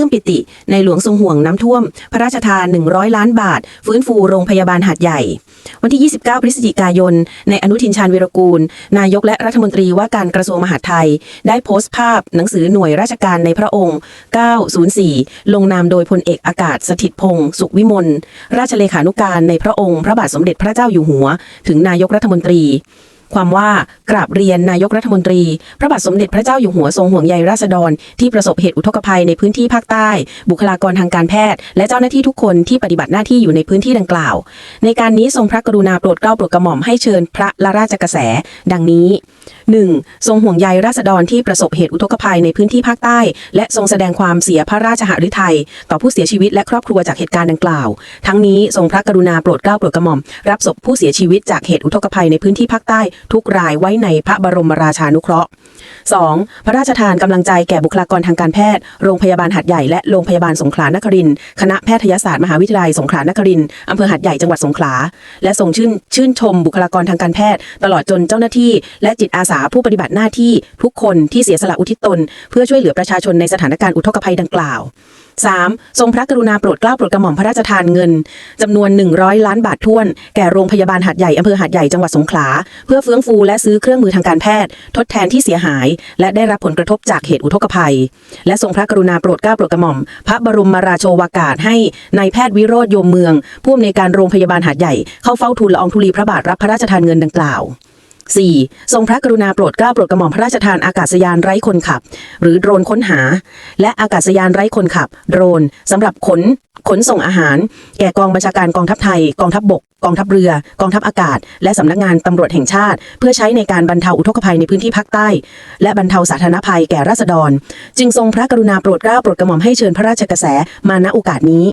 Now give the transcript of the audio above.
ลื้มปิติ ในหลวงทรงห่วงน้ำท่วม พระราชทาน 100 ล้านบาท ฟื้นฟูโรงพยาบาลหาดใหญ่ วันที่ 29 พฤศจิกายน ในอนุทินชาญวีรกูล นายกและรัฐมนตรีว่าการกระทรวงมหาดไทย ได้โพสต์ภาพหนังสือหน่วยราชการในพระองค์ 904 ลงนามโดยพลเอกอากาศสถิตพงศ์สุขวิมลราชเลขานุการในพระองค์ พระบาทสมเด็จพระเจ้าอยู่หัว ถึงนายกรัฐมนตรี ความว่ากราบเรียนนายกรัฐมนตรี พระบาทสมเด็จพระเจ้าอยู่หัวทรงห่วงใยราษฎร ที่ประสบเหตุอุทกภัยในพื้นที่ภาคใต้ บุคลากรทางการแพทย์ และเจ้าหน้าที่ทุกคนที่ปฏิบัติหน้าที่อยู่ในพื้นที่ดังกล่าว ในการนี้ทรงพระกรุณาโปรดเกล้าโปรดกระหม่อมให้เชิญพระละราชกระแส ดังนี้ 1. ทรงห่วงใยราษฎรที่ประสบเหตุอุทกภัยในพื้นที่ภาคใต้ และทรงแสดงความเสียพระราชหฤทัยต่อผู้เสียชีวิตและครอบครัวจากเหตุการณ์ดังกล่าว ทั้งนี้ทรงพระกรุณาโปรดเกล้าโปรดกระหม่อมรับศพผู้เสียชีวิตจากเหตุอุทกภัยในพื้นที่ภาคใต้ทุกรายไว้ในพระบรมราชานุเคราะห์ 2. พระราชทานกำลังใจแก่บุคลากรทางการแพทย์ โรงพยาบาลหัดใหญ่และโรงพยาบาลสงขลานครินทร์คณะแพทยศาสตร์มหาวิทยาลัยสงขลานครินทร์อำเภอหัดใหญ่จังหวัดสงขลา และทรงชื่นชื่นชมบุคลากรทางการแพทย์ ตลอดจนเจ้าหน้าที่ และจิตอาสาผู้ปฏิบัติหน้าที่ทุกคนที่เสียสละอุทิศตน เพื่อช่วยเหลือประชาชนในสถานการณ์อุทกภัยดังกล่าว 3. ทรงพระกรุณาโปรดเกล้าโปรดกระหม่อมพระราชทานเงินจำนวน 100 ล้านบาทท้วน แก่โรงพยาบาลหัดใหญ่อำเภอหัดใหญ่จังหวัดสงขลา เพื่อเฟื้องฟูและซื้อเครื่องมือทางการแพทย์ ทดแทนที่เสียหาย และได้รับผลกระทบจากเหตุอุทกภัย และทรงพระกรุณาโปรดเกล้าโปรดกระหม่อม พระบรมราโชวากาศให้นายแพทย์วิโรธโยมเมืองผู้อำนวยการโรงพยาบาลหัดใหญ่เข้าเฝ้าทูลละอองธุลีพระบาทรับพระราชทานเงินดังกล่าว 4. ทรงพระกรุณาโปรดเกล้าโปรดกระหม่อมพระราชทานอากาศยานไร้คนขับ หรือโดรนค้นหา และอากาศยานไร้คนขับ โดรนสำหรับขนขนส่งอาหาร แก่กองบัญชาการกองทัพไทย กองทัพบบก กองทัพเรือ กองทัพอากาศ และสำนักงานตำรวจแห่งชาติ เพื่อใช้ในการบรรเทาอุทกภัยในพื้นที่ภาคใต้ และบรรเทาสาธารณภัยแก่ราษฎร จึงทรงพระกรุณาโปรดเกล้าโปรดกระหม่อมให้เชิญพระราชกระแสมาณโอกาสนี้